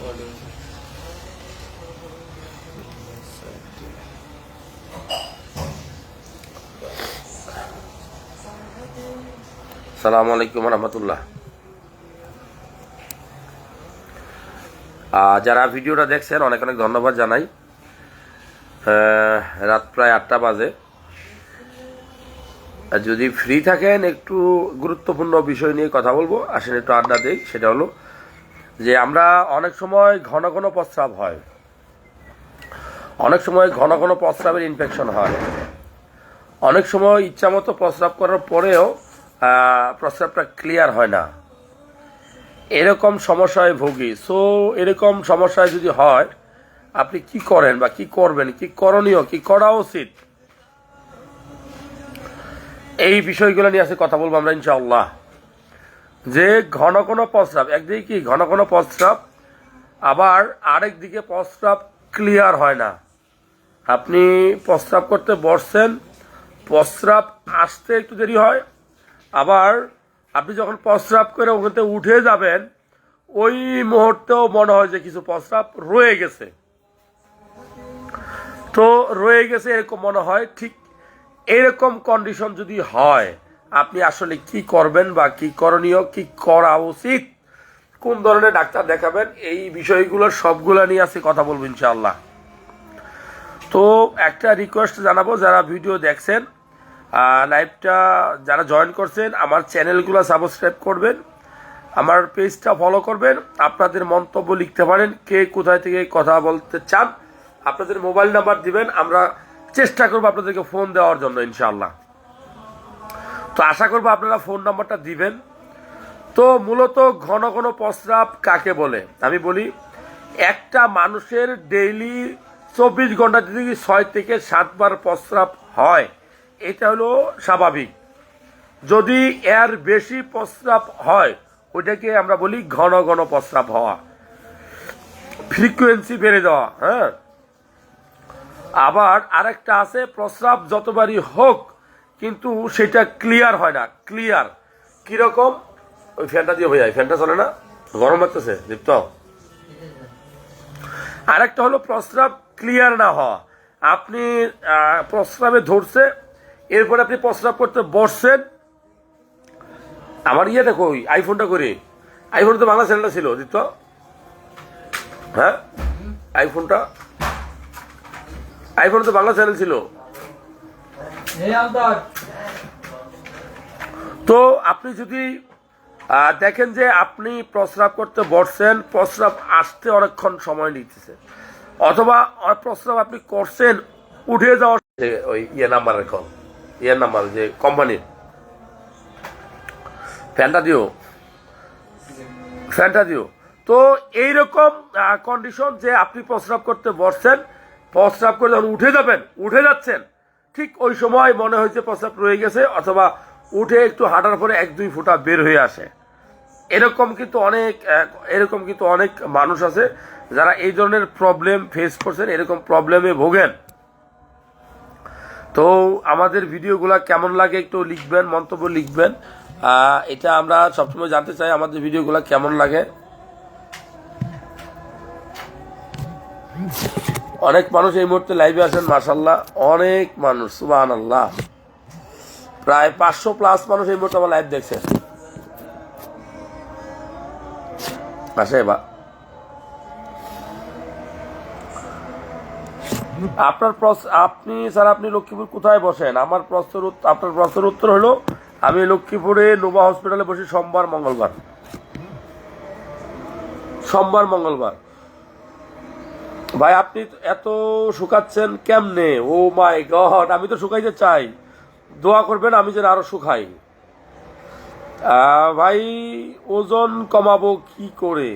সালাম আলাইকুম রহমতুল্লাহ। যারা ভিডিওটা দেখছেন, অনেক অনেক ধন্যবাদ জানাই। রাত প্রায় আটটা বাজে। যদি ফ্রি থাকেন, একটু গুরুত্বপূর্ণ বিষয় নিয়ে কথা বলব। আসেন একটু আড্ডা দিই, সেটা হলো যে আমরা অনেক সময় ঘন ঘন প্রস্রাব হয়। অনেক সময় ঘন ঘন প্রস্রাবের ইনফেকশন হয়। অনেক সময় ইচ্ছামতো প্রস্রাব করার পরেও প্রস্রাবটা ক্লিয়ার হয় না। এরকম সমস্যায় ভুগি। সো এরকম সমস্যায় যদি হয়, আপনি কি করেন বা কি করবেন, কি করণীয়, কি করা উচিত? এই বিষয়গুলো নিয়ে আজকে কথা বলব আমরা ইনশাআল্লাহ। যে ঘন ঘন প্রস্রাব, একদিকে কি ঘন ঘন প্রস্রাব, আবার আরেক দিকে প্রস্রাব ক্লিয়ার হয় না। আপনি প্রস্রাব করতে বসছেন, প্রস্রাব আসতে একটু দেরি হয়, আবার আপনি যখন প্রস্রাব করে ওখানে উঠে যাবেন, ওই মুহূর্তেও মনে হয় যে কিছু প্রস্রাব রয়ে গেছে। তো রয়ে গেছে এরকম মনে হয়, ঠিক এরকম কন্ডিশন যদি হয় আপনি আসলে কি করবেন বা কি করণীয়, কি করা উচিত? কোন ধরনের ডাক্তার দেখাবেন? এই বিষয়গুলো সবগুলো নিয়ে আজকে কথা বলব ইনশাআল্লাহ। তো একটা রিকোয়েস্ট জানাব, যারা ভিডিও দেখছেন লাইভটা যারা জয়েন করছেন, আমার চ্যানেলগুলো সাবস্ক্রাইব করবেন, আমার পেজটা ফলো করবেন, আপনাদের মন্তব্য লিখতে পারেন, কে কোথায় থেকে কথা বলতে চান, আপনাদের মোবাইল নাম্বার দিবেন, আমরা চেষ্টা করব আপনাদেরকে ফোন দেওয়ার জন্য ইনশাআল্লাহ। তো আশা করব আপনারা ফোন নাম্বারটা দিবেন। তো মূলত ঘন ঘন প্রস্রাব কাকে বলে? আমি বলি, একটা মানুষের ডেইলি চব্বিশ ঘণ্টা যদি ছয় থেকে সাতবার প্রস্রাব হয়, এটা হলো স্বাভাবিক। যদি এর বেশি প্রস্রাব হয়, ওইটাকে আমরা বলি ঘন ঘন প্রস্রাব হওয়া। ফ্রিকুয়েন্সি বেড়ে দেওয়া হ্যাঁ? আবার আরেকটা আছে, প্রস্রাব যতবারই হোক কিন্তু সেটা ক্লিয়ার হয় না ক্লিয়ার কীরকম? ওই ফ্যানটা দিয়ে হয়ে যায় ফ্যানটা চলে না? গরম লাগতেছে, দীপ্ত। আরেকটা হলো প্রস্রাব ক্লিয়ার না হওয়া। আপনি প্রস্রাবে ধরছে, এরপরে আপনি প্রস্রাব করতে বসছেন। আমার ইয়ে দেখো আইফোনটা করে। আইফোন তো বাংলা চ্যানেলটা ছিল, দীপ্ত। হ্যাঁ? আইফোনটা আইফোন তো বাংলা চ্যানেল ছিল। তো আপনি যদি দেখেন যে আপনি প্রস্রাব করতে বসছেন, প্রস্রাব আসতে অনেকক্ষণ সময় নিতেছে। অথবা প্রস্রাব আপনি করছেন, উঠে যাওয়ার ওই ইয়ে নাম্বার এখন ইয়ে নাম্বার যে কোম্পানির ফ্যানটা দিও। ফ্যানটা দিও। তো এইরকম কন্ডিশন যে আপনি প্রস্রাব করতে বসছেন, প্রস্রাব করে যখন উঠে যাবেন, উঠে যাচ্ছেন। ঠিক ওই সময় মনে হয়েছে প্রস্রাব রয়ে গেছে, অথবা উঠে একটু হাঁটার পরে এক দুই ফুটা বের হয়ে আসে। এরকম কিন্তু অনেক এরকম কিন্তু অনেক মানুষ আছে যারা এই ধরনের প্রবলেম ফেস করছেন, এরকম প্রবলেমে ভোগেন। তো আমাদের ভিডিওগুলো কেমন লাগে একটু লিখবেন, মন্তব্য লিখবেন। এটা আমরা সবসময় জানতে চাই আমাদের ভিডিওগুলো কেমন লাগে। অনেক মানুষ এই মুহূর্তে লাইভে আছেন মাসাল্লাহ অনেক মানুষ সুবাহ আল্লাহ প্রায় পাঁচশো প্লাস মানুষ এই মুহূর্তে আমার লাইভ দেখছে আসে আপনার প্রশ্ন আপনি, স্যার, আপনি লক্ষ্মীপুর কোথায় বসেন? আমার প্রশ্নের আপনার প্রশ্নের উত্তর হলো, আমি লক্ষ্মীপুরে নোভা হসপিটালে বসি সোমবার, মঙ্গলবার। সোমবার, মঙ্গলবার। ভাই, আপনি এত শুকাচ্ছেন কেমনে? ও মাই গড, আমি তো শুকাইতে চাই। দোয়া করবেন আমি যেন আরও শুকাই। ভাই, ওজন কমাবো কি করে?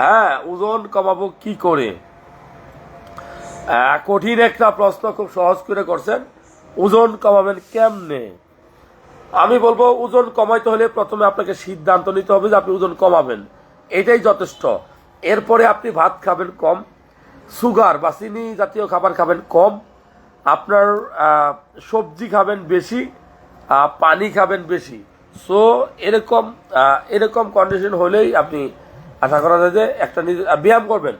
হ্যাঁ ওজন কমাবো কি করে? কঠিন একটা প্রশ্ন খুব সহজ করে করছেন। ওজন কমাবেন কেমনে? আমি বলব, ওজন কমাইতে হলে প্রথমে আপনাকে সিদ্ধান্ত নিতে হবে যে আপনি ওজন কমাবেন। এটাই যথেষ্ট। এরপরে আপনি ভাত খাবেন কম। সুগার বা চিনি জাতীয় খাবার খাবেন কম। আপনার সবজি খাবেন বেশি পানি খাবেন বেশি। সো এরকম এরকম কন্ডিশন হলেই আপনি আশা করা যায় যে একটা ব্যায়াম করবেন।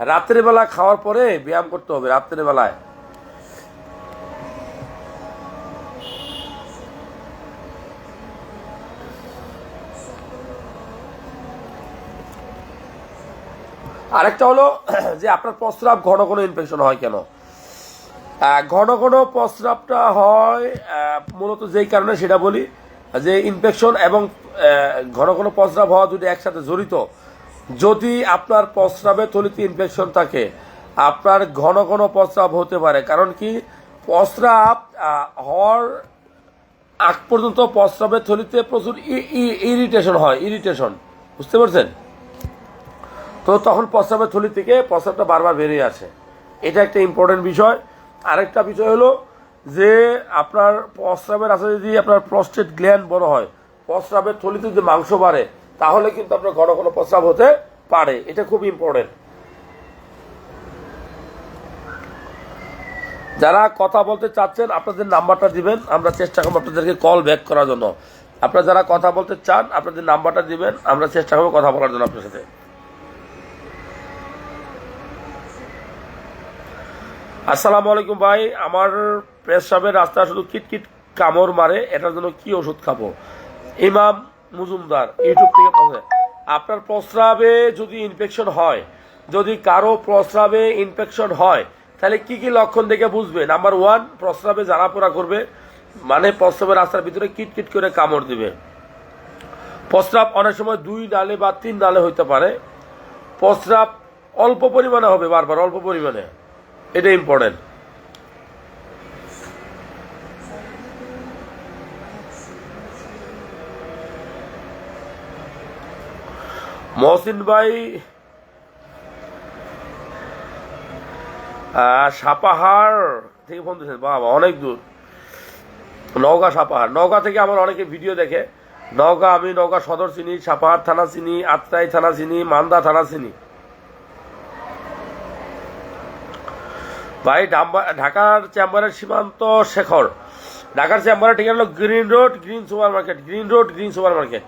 রাত্রেবেলা খাওয়ার পরে ব্যায়াম করতে হবে, রাত্রেবেলায়। আরেকটা হলো, যে আপনার প্রস্রাব ঘন ঘন ইনফেকশন হয় কেন? ঘন ঘন প্রস্রাবটা হয় মূলত যেই কারণে সেটা বলি, যে ইনফেকশন এবং ঘন ঘন প্রস্রাব হওয়া দুটি একসাথে জড়িত। যদি আপনার প্রস্রাবে থলিতে ইনফেকশন থাকে, আপনার ঘন ঘন প্রস্রাব হতে পারে। কারণ কি? প্রস্রাব হওয়ার আগ পর্যন্ত প্রস্রাবের থলিতে প্রচুর ইরিটেশন হয় ইরিটেশন বুঝতে পারছেন? তো তখন প্রস্রাবের থলি থেকে প্রস্রাবটা বারবার বেরিয়ে আসে। এটা একটা ইম্পর্টেন্ট বিষয়। আরেকটা বিষয় হলো যে আপনার প্রস্রাবের আসলে যদি আপনার প্রস্টেট গ্ল্যান্ড বড় হয় প্রস্রাবের থলিতে যদি মাংস বাড়ে, তাহলে কিন্তু আপনার ঘন ঘন প্রস্রাব হতে পারে। এটা খুব ইম্পর্টেন্ট যারা কথা বলতে চাচ্ছেন, আপনাদের নাম্বারটা দিবেন। আমরা চেষ্টা করব আপনাদেরকে কল ব্যাক করার জন্য। আপনারা যারা কথা বলতে চান, আপনাদের নাম্বারটা দিবেন। আমরা চেষ্টা করব কথা বলার জন্য আপনার সাথে। আসসালামু আলাইকুম ভাই। আমার পেশাবের রাস্তা শুধু কিটকিট কামড় মারে, এটার জন্য কি ওষুধ খাব? ইমাম মুজুমদার, ইউটিউব থেকে আপনার প্রস্রাবে যদি ইনফেকশন হয়, যদি কারও প্রস্রাবে ইনফেকশন হয়, তাহলে কি কি লক্ষণ দেখে বুঝবে? নাম্বার ওয়ান প্রস্রাবে পোড়া করবে মানে প্রস্রাবের রাস্তার ভিতরে কিটকিট করে কামড় দিবে। প্রস্রাব অনেক সময় দুই ডালে বা তিন ডালে হইতে পারে। প্রস্রাব অল্প পরিমাণে হবে বারবার, অল্প পরিমাণে। এটা ইম্পর্টেন্ট মহসিন ভাই সাপাহার থেকে ফোন দিয়েছেন। বাবা, অনেক দূর। নওগাঁ সাপাহার। নওগাঁ থেকে আমার অনেকে ভিডিও দেখে। নওগাঁ আমি নওগাঁ সদর চিনি, সাপাহার থানা চিনি, আত্রাই থানা চিনি, মান্দা থানা চিনি। ভাই ঢাকার চেম্বারের সীমান্ত শেখর। ঢাকার চেম্বারের ঠিকানা হলো green road green super market green road green super market.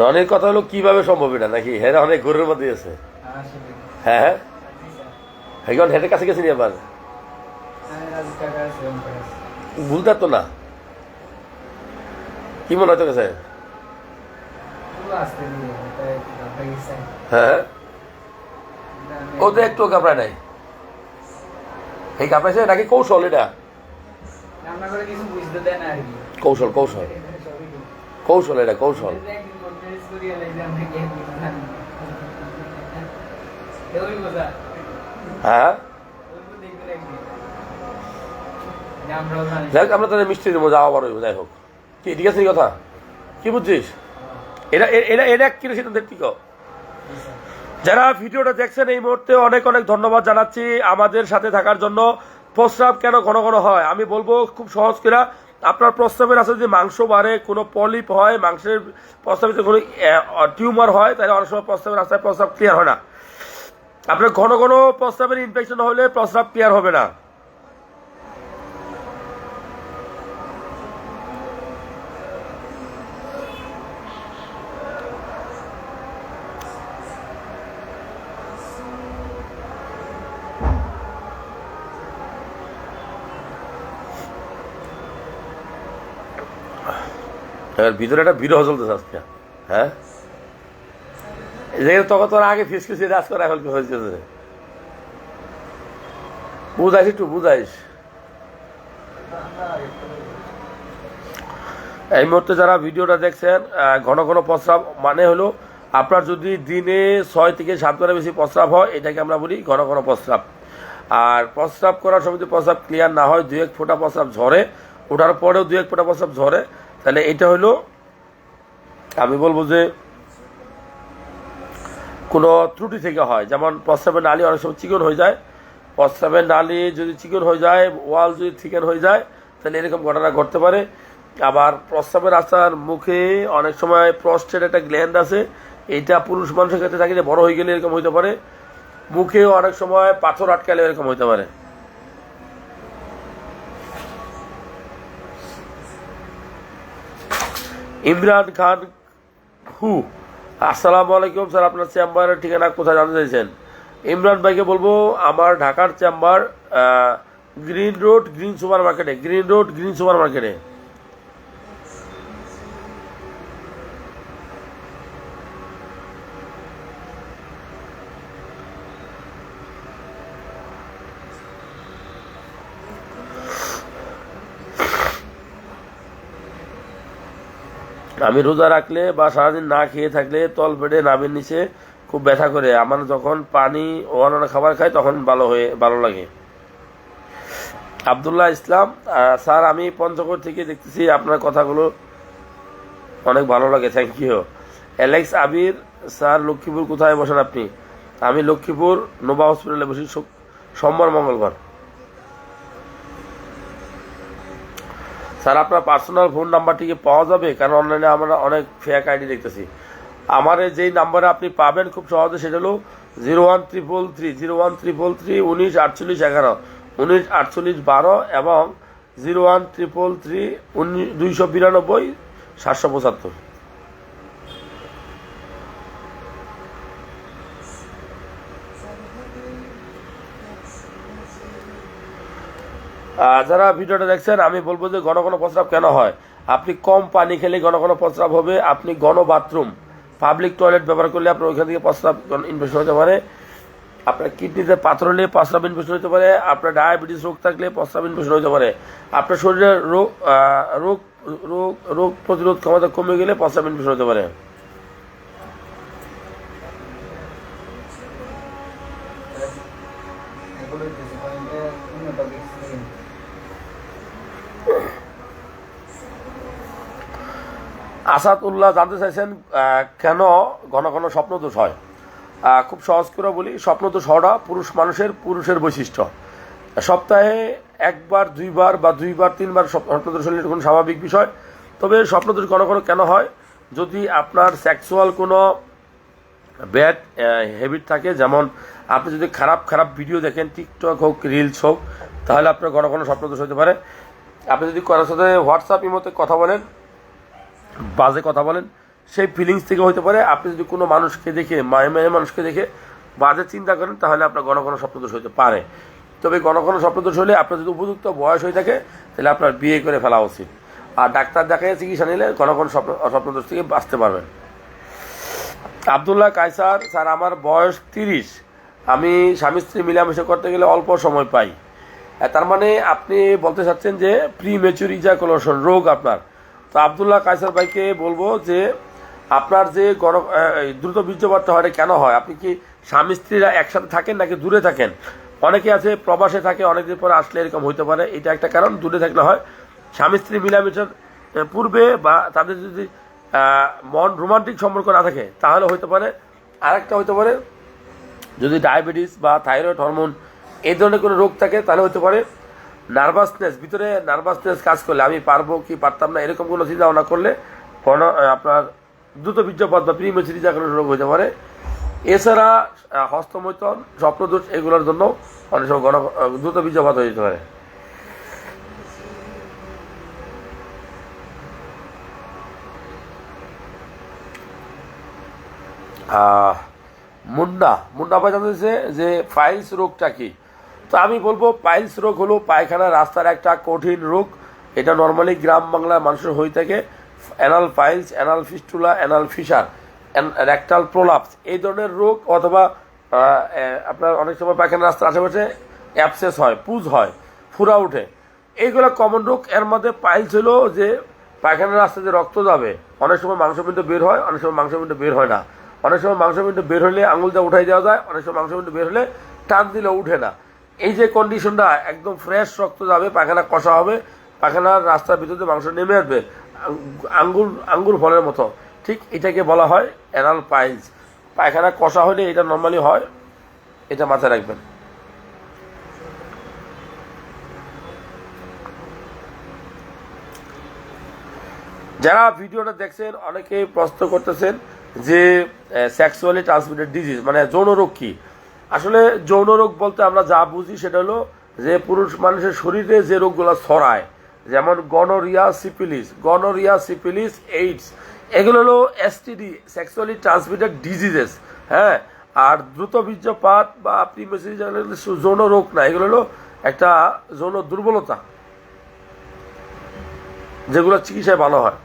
রনির কথা হলো কীভাবে সম্ভব এটা নাকি? হ্যাঁ অনেক গরুর মধ্যে আছে। হ্যাঁ হ্যাঁ। এখন কাছে গেছি নি আবার আমি রাজু কাকা আছে ওমকার আছে ভুলতে তো না? কি হয় তো কাছে? পুরো আসতে দিয়ে তাই আপনার গেছে। হ্যাঁ? ও তো একটু কাপড়ায় নাই। এই কাপড়াইছে? নাকি কৌশল এটা? কৌশল কৌশল। কৌশল এটা কৌশল। একদিন কনফারেন্স করি লাইছে আমরা কি একদিন জানি দেওই মজা হ্যাঁ ওই তো দেখবেন একদিন যে আমরাও জানি আমরা তাদের মিষ্টি দেবো যাওয়া বড় যাই হোক। কি, ঠিক আছে কথা? কি বুঝছিস? এটা এটা এটা কি সিদ্ধান্ত ঠিক যারা ভিডিওটা দেখছেন এই মুহূর্তে, অনেক অনেক ধন্যবাদ জানাচ্ছি আমাদের সাথে থাকার জন্য। প্রস্রাব কেন ঘন ঘন হয়? আমি বলব খুব সহজ করে, আপনার প্রস্রাবের আছে যদি মাংস বাড়ে, কোনো পলিপ হয়, মাংসের প্রস্রাবে যদি কোনো টিউমার হয়, তাহলে অনেক সময় প্রস্রাবের রাস্তায় প্রস্রাব ক্লিয়ার হয় না। আপনার ঘন ঘন প্রস্রাবের ইনফেকশন হলে প্রস্রাব ক্লিয়ার হবে না। এবার ভিতরে একটা বিরহ চলতেছে আজকে। হ্যাঁ? জায়গায় তখন তোর আগে ফিসফিস রাজ করা এখন হয়েছে বুঝাইস একটু, বুঝাইস। এই মুহূর্তে যারা ভিডিওটা দেখছেন ঘন ঘন প্রস্রাব মানে হলো, আপনার যদি দিনে ছয় থেকে সাতবারের বেশি প্রস্রাব হয়, এটাকে আমরা বলি ঘন ঘন প্রস্রাব। আর প্রস্রাব করার সময় যদি প্রস্রাব ক্লিয়ার না হয় দু এক ফোঁটা প্রস্রাব ঝরে, ওঠার পরেও দু এক ফোঁটা প্রস্রাব ঝরে তাহলে এটা হলো, আমি বলব যে কোনো ত্রুটি থেকে হয়। যেমন প্রস্রাবের নালী অনেক সময় চিকন হয়ে যায়। প্রস্রাবের নালী যদি চিকন হয়ে যায়, ওয়াল যদি থিকেন হয়ে যায়, তাহলে এরকম ঘটনা ঘটতে পারে। আবার প্রস্রাবের রাস্তার মুখে অনেক সময় প্রস্টের একটা গ্ল্যান্ড আছে, এটা পুরুষ মানুষের ক্ষেত্রে থাকলে বড় হয়ে গেলে এরকম হইতে পারে। মুখেও অনেক সময় পাথর আটকালে এরকম হইতে পারে। ইমরান খান হু। আসসালামু আলাইকুম, স্যার, আপনার চেম্বারের ঠিকানা কোথায় জানতে চাইছেন? ইমরান ভাইকে বলব, আমার ঢাকার chamber green road, green super মার্কেটে গ্রিন রোড, গ্রিন সুপার মার্কেটে আমি রোজা রাখলে বা সারাদিন না খেয়ে থাকলে তল পেটে নামের নিচে খুব ব্যথা করে। আমার যখন পানি ও অন্যান্য খাবার খাই, তখন ভালো হয়ে, ভালো লাগে। আবদুল্লাহ ইসলাম স্যার, আমি পঞ্চগড় থেকে দেখতেছি। আপনার কথাগুলো অনেক ভালো লাগে। Thank you Alex Abir, sir, Lakshmipur কোথায় বসেন আপনি? আমি লক্ষ্মীপুর নোবা হসপিটালে বসি। সোমবার মঙ্গলবার। স্যার, আপনার পার্সোনাল ফোন নাম্বারটি কি পাওয়া যাবে? কারণ অনলাইনে আমরা অনেক ফেক আইডি দেখতেছি। আমার যেই নাম্বারে আপনি পাবেন খুব সহজে সেটা হলো zero one triple three, zero one triple three, উনিশ আটচল্লিশ এগারো, উনিশ আটচল্লিশ বারো এবং জিরো ওয়ান ট্রিপল থ্রি উনিশ দুইশো বিরানব্বই, সাতশো পঁচাত্তর। যারা ভিডিওটা দেখছেন, আমি বলব যে ঘন ঘন প্রস্রাব কেন হয়? আপনি কম পানি খেলে ঘন ঘন প্রস্রাব হবে। আপনি ঘন বাথরুম পাবলিক টয়লেট ব্যবহার করলে আপনার ওইখান থেকে প্রস্রাব ইনফেকশন হতে পারে। আপনার কিডনিতে পাথর হলে প্রস্রাব ইনফেকশন হতে পারে। আপনার ডায়াবেটিস রোগ থাকলে প্রস্রাব ইনফেকশন হতে পারে। আপনার শরীরের রোগ রোগ রোগ রোগ প্রতিরোধ ক্ষমতা কমে গেলে প্রস্রাব ইনফেকশন হতে পারে। আসাদ উল্লাহ জানতে চাইছেন কেন ঘন ঘন স্বপ্ন দোষ হয় খুব সহজ করে বলি স্বপ্ন দোষ হওয়াটা পুরুষ মানুষের পুরুষের বৈশিষ্ট্য। সপ্তাহে একবার, দুইবার বা দুইবার, তিনবার স্বপ্ন দোষ হলে কোনো স্বাভাবিক বিষয়। তবে স্বপ্ন দোষ ঘন ঘন কেন হয়? যদি আপনার সেক্সুয়াল কোনো ব্যাড হ্যাবিট থাকে, যেমন আপনি যদি খারাপ খারাপ ভিডিও দেখেন টিকটক হোক রিলস হোক, তাহলে আপনার ঘন ঘন স্বপ্ন দোষ হতে পারে। আপনি যদি কারোর সাথে হোয়াটসঅ্যাপ ইমোতে কথা বলেন বাজে কথা বলেন, সেই ফিলিংস থেকে হতে পারে আপনি যদি কোনো মানুষকে দেখে মায়ে মায়ে মানুষকে দেখে বাজে চিন্তা করেন, তাহলে আপনার ঘন ঘন স্বপ্নদোষ হতে পারে। তবে ঘন ঘন স্বপ্নদোষ হলে আপনার যদি উপযুক্ত বয়স হয়ে থাকে, তাহলে আপনার বিয়ে করে ফেলা উচিত। আর ডাক্তার দেখায় চিকিৎসা নিলে ঘন ঘন স্বপ্ন, স্বপ্নদোষ থেকে বাঁচতে পারবেন। আবদুল্লাহ কায়সার, স্যার, আমার বয়স তিরিশ। আমি স্বামী স্ত্রী মিলামেশা করতে গেলে অল্প সময় পাই। তার মানে আপনি বলতে চাচ্ছেন যে প্রি মেচুর ইজাকুলেশন রোগ আপনার। তো আবদুল্লাহ কায়সার ভাইকে বলব যে, আপনার যে এই দ্রুত বীর্যপাতটা হয় কেন হয়? আপনি কি স্বামী স্ত্রীরা একসাথে থাকেন নাকি দূরে থাকেন? অনেকে আছে, প্রবাসে থাকে, অনেকদিন পরে আসলে এরকম হইতে পারে। এটা একটা কারণ, দূরে থাকলে হয়। স্বামী স্ত্রী মিলামেশার পূর্বে বা তাদের যদি মন রোমান্টিক সম্পর্ক না থাকে, তাহলে হইতে পারে। আরেকটা হইতে পারে, যদি ডায়াবেটিস বা থাইরয়েড হরমোন এই ধরনের কোনো রোগ থাকে, তাহলে হতে পারে। নার্ভাসনেস ভিতরে নার্ভাসনেস কাজ করলে আমি পারব কি পারতাম না এরকম কোনো চিন্তা ভাবনা করলে আপনার দ্রুত বীর্যপাত বা প্রিমেচুরি কোনো রোগ হতে পারে। এছাড়া হস্তমৈতন স্বপ্নদোষ এগুলোর জন্য অনেক সময় গণ দ্রুত বীর্যপাত হয়ে যেতে পারে। আহ, মুন্ডা মুন্ডা ভাই যে ফাইলস রোগটা কি? তো আমি বলব পাইলস রোগ হলো পায়খানা, রাস্তার একটা কঠিন রোগ। এটা নর্মালি গ্রাম বাংলার মানুষের হয়ে থাকে। Anal piles anal fistula anal fissure rectal prolapse এই ধরনের রোগ অথবা আপনার অনেক সময় পায়খানা রাস্তার আশেপাশে অ্যাপসেস হয়, পুজ হয়, ফুরা ওঠে। এইগুলো কমন রোগ। এর মধ্যে পাইলস হলো যে, পায়খানার রাস্তা যে রক্ত যাবে, অনেক সময় মাংসপিণ্ড বের হয়, অনেক সময় মাংসপিণ্ড বের হয় না। অনেক সময় মাংসপিণ্ড বের হলে আঙুল দিয়ে উঠাই দেওয়া যায়, অনেক সময় মাংসপিণ্ড বের হলে টান দিলে উঠে না। এই যে কন্ডিশনটা একদম ফ্রেশ রক্ত যাবে, পায়খানা কষা হবে, পায়খানার রাস্তার ভিতরে মাংস নেমে আসবে, আঙ্গুর আঙ্গুর ফলের মতো। ঠিক এটাকে বলা হয় অ্যানাল পাইলস পায়খানা কষা হলে এটা নর্মালি হয়, এটা মাথায় রাখবেন। যারা ভিডিওটা দেখছেন, অনেকেই প্রশ্ন করতেছেন যে সেক্সুয়ালি ট্রান্সমিটেড ডিজিজ মানে যৌন রোগ কি? আসলে যৌন রোগ বলতে আমরা যা বুঝি সেটা হলো যে পুরুষ মানুষের শরীরে যে রোগগুলো ছড়ায়, যেমন gonorrhoea syphilis gonorrhoea syphilis AIDS, এগুলো হলো এসটিডি সেক্সুয়ালি ট্রান্সমিটেড ডিজিজেস হ্যাঁ? আর দ্রুত বীর্যপাত বা যৌন রোগ না, এগুলো হলো একটা যৌন দুর্বলতা, যেগুলো চিকিৎসায় ভালো হয়।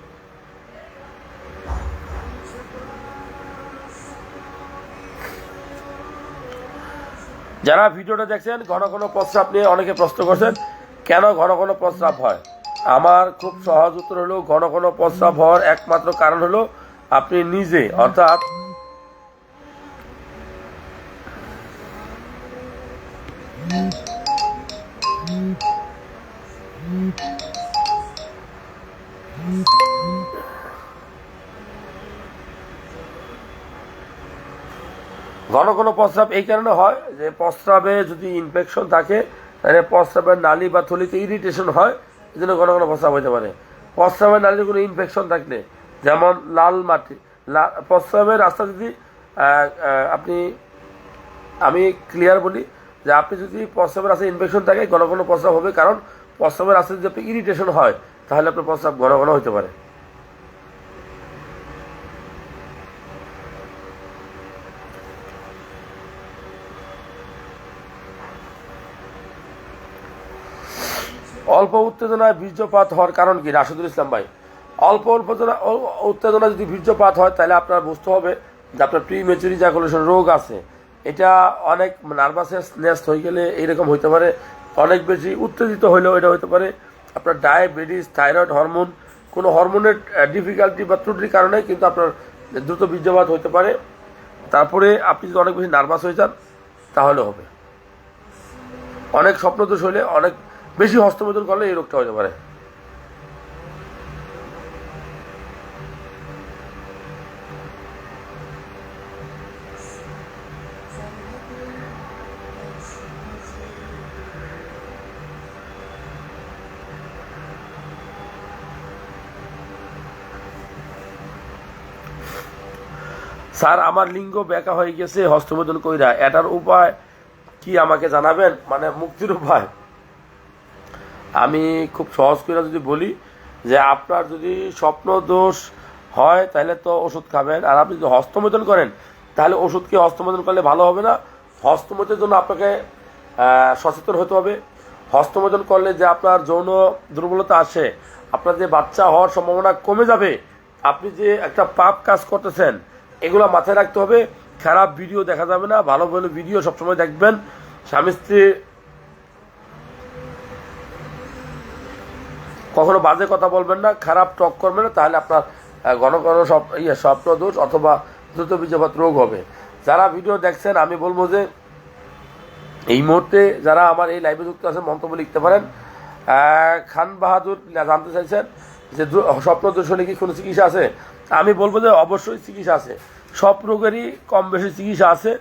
যারা ভিডিওটা দেখছেন, ঘন ঘন প্রস্রাব নিয়ে অনেকে প্রশ্ন করছেন, কেন ঘন ঘন প্রস্রাব হয়? আমার খুব সহজ উত্তর হলো, ঘন ঘন প্রস্রাব হওয়ার একমাত্র কারণ হলো, আপনি নিজে, অর্থাৎ ঘন ঘন প্রস্রাব এই কারণে হয় যে প্রস্রাবে যদি ইনফেকশন থাকে, তাহলে প্রস্রাবের নালী বা থলিতে ইরিটেশন হয়, এই জন্য ঘন ঘন প্রস্রাব হতে পারে। প্রস্রাবের নালীতে কোনো ইনফেকশন থাকলে, যেমন লাল মাটি প্রস্রাবের রাস্তা যদি আপনি, আমি ক্লিয়ার বলি যে আপনি যদি প্রস্রাবের রাস্তায় ইনফেকশন থাকে, ঘন ঘন প্রস্রাব হবে, কারণ প্রস্রাবের রাস্তায় যদি আপনি ইরিটেশন হয়, তাহলে আপনার প্রস্রাব ঘন ঘন হতে পারে। অল্প উত্তেজনায় বীর্যপাত হওয়ার কারণ কি? রাশেদুল ইসলাম ভাই, অল্প উত্তেজনা উত্তেজনা যদি বীর্যপাত হয়, তাহলে আপনার বুঝতে হবে যে আপনার প্রি মেচুরি জাকুলেশন রোগ আছে। এটা অনেক নার্ভাসনেস হয়ে গেলে এইরকম হইতে পারে। অনেক বেশি উত্তেজিত হইলেও এটা হতে পারে। আপনার ডায়াবেটিস থাইরয়েড হরমোন কোনো হরমোনের ডিফিকাল্টি বা ত্রুটির কারণে কিন্তু আপনার দ্রুত বীর্যপাত হতে পারে। তারপরে আপনি যদি অনেক বেশি নার্ভাস হয়ে যান, তাহলে হবে। অনেক স্বপ্ন স্বপ্নদোষ হলে অনেক বেশি হস্তমোদন করলে এই রোগটা হতে পারে। স্যার, আমার লিঙ্গ বেঁকা হয়ে গেছে হস্তমোদন কইরা এটার উপায় কি আমাকে জানাবেন? মানে মুক্তির উপায়। আমি খুব সহজ করে যদি বলি যে আপনার যদি স্বপ্ন দোষ হয়, তাহলে তো ওষুধ খাবেন। আর আপনি যদি হস্তমোদন করেন, তাহলে ওষুধকে হস্তমোদন করলে ভালো হবে না? হস্তমোদনের জন্য আপনাকে সচেতন হতে হবে। হস্তমোদন করলে যে আপনার যৌন দুর্বলতা আসে, আপনার যে বাচ্চা হওয়ার সম্ভাবনা কমে যাবে, আপনি যে একটা পাপ কাজ করতেছেন, এগুলো মাথায় রাখতে হবে। খারাপ ভিডিও দেখা যাবে না, ভালো ভালো ভিডিও সবসময় দেখবেন। স্বামী স্ত্রী কখনো বাজে কথা বলবেন না, খারাপ টক করবেন না, তাহলে আপনার ঘন ঘন সব ইয়ে স্বপ্ন দোষ অথবা দ্রুত বীর্যপাত রোগ হবে। যারা ভিডিও দেখছেন, আমি বলব যে, এই মুহূর্তে যারা আমার এই লাইভে যুক্ত আছেন, মন্তব্য লিখতে পারেন। খান বাহাদুর জানতে চাইছেন যে স্বপ্ন হলে কি কোনো চিকিৎসা আছে? আমি বলব যে, অবশ্যই চিকিৎসা আছে। সব রোগেরই কম বেশি চিকিৎসা আছে,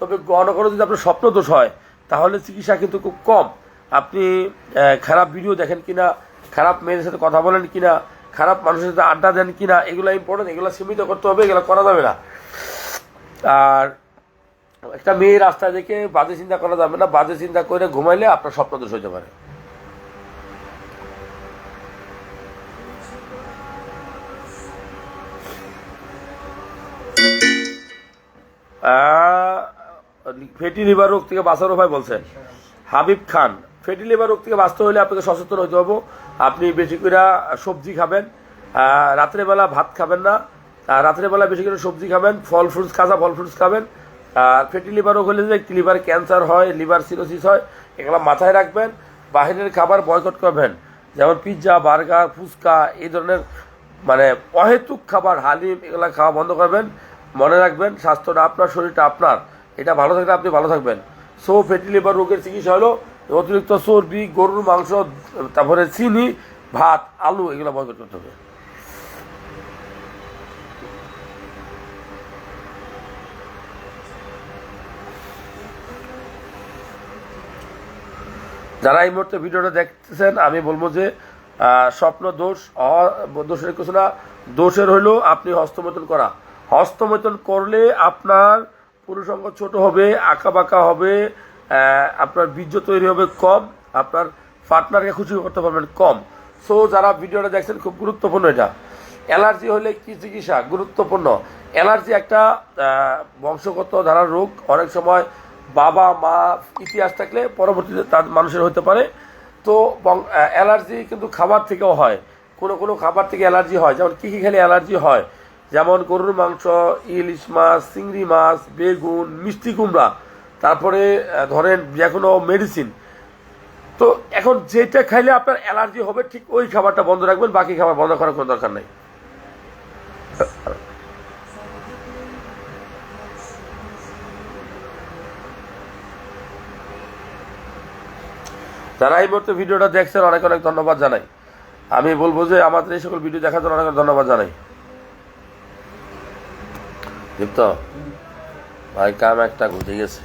তবে ঘন ঘন যদি আপনার স্বপ্ন দোষ হয়, তাহলে চিকিৎসা কিন্তু খুব কম। আপনি খারাপ ভিডিও দেখেন কিনা খারাপ মেয়েদের সাথে কথা বলেন কিনা, খারাপ মানুষের সাথে আড্ডা দেন কিনা, এগুলো ইম্পর্টেন্ট এগুলো সীমিত করতে হবে, এগুলো করা যাবে না। আর একটা মেয়ে রাস্তায় দেখে বাজে চিন্তা করা যাবে না, বাজে চিন্তা করে ঘুমাইলে আপনার স্বপ্ন দোষ হতে পারে। ফেটি লিভার রোগ থেকে বাঁচার উপায় বলছেন। হাবিব খান ফেটি লিভার রোগ থেকে বাঁচতে হলে আপনাকে সচেতন হতে হবে। আপনি বেশি করে সবজি খাবেন রাত্রেবেলা ভাত খাবেন না রাত্রেবেলা বেশি করে সবজি খাবেন, ফল ফ্রুটস কাঁচা ফল ফ্রুটস খাবেন আর ফেটি লিভার রোগ হলে যে লিভার ক্যান্সার হয় লিভার সিরোসিস হয়, এগুলো মাথায় রাখবেন। বাহিরের খাবার বয়কট করবেন, যেমন পিৎজা বার্গার ফুচকা, এই ধরনের মানে অহেতুক খাবার, হালিম, এগুলো খাওয়া বন্ধ করবেন। মনে রাখবেন, স্বাস্থ্যটা আপনার, শরীরটা আপনার। এটা ভালো থাকলে আপনি ভালো থাকবেন। সো ফ্যাটি লিভার রোগের চিকিৎসা হলো অতিরিক্ত চর্বি, গরুর মাংস, তারপরে চিনি, ভাত, আলু, এগুলো বয়কট করতে হবে। যারা এই মুহূর্তে ভিডিওটা দেখতেছেন, আমি বলব যে স্বপ্ন, দোষ দোষের কিছু না। দোষের হইলেও আপনি হস্তমৈথুন করা। হস্তমৈথুন করলে আপনার পুরুষাঙ্গ ছোট হবে আঁকা বাঁকা হবে আপনার বীর্য তৈরি হবে কম, আপনার পার্টনারকে খুশি করতে পারবেন কম। সো যারা ভিডিওটা দেখছেন, খুব গুরুত্বপূর্ণ এটা। অ্যালার্জি হলে কি চিকিৎসা? গুরুত্বপূর্ণ। অ্যালার্জি একটা বংশগত ধারার রোগ, অনেক সময় বাবা, মা, ইতিহাস থাকলে পরবর্তীতে তার মানুষের হতে পারে। তো অ্যালার্জি কিন্তু খাবার থেকেও হয়। কোনো কোনো খাবার থেকে অ্যালার্জি হয়। যেমন কী কী খেলে অ্যালার্জি হয়? যেমন গরুর মাংস, ইলিশ মাছ, চিংড়ি মাছ, বেগুন, মিষ্টি কুমড়া। তারপরে ধরেন যে কোনো মেডিসিন তো এখন যেটা খাইলে আপনার অ্যালার্জি হবে, ঠিক ওই খাবারটা বন্ধ রাখবেন, বাকি খাবার বন্ধ করার কোনো দরকার নেই। যারা এই মুহূর্তে ভিডিওটা দেখছেন, অনেক অনেক ধন্যবাদ জানাই। আমি বলব যে আমাদের এই সকল ভিডিও দেখার জন্য অনেক ধন্যবাদ জানাই। দীপ্ত, ভাই, কাম একটা ঘুরতে গেছে।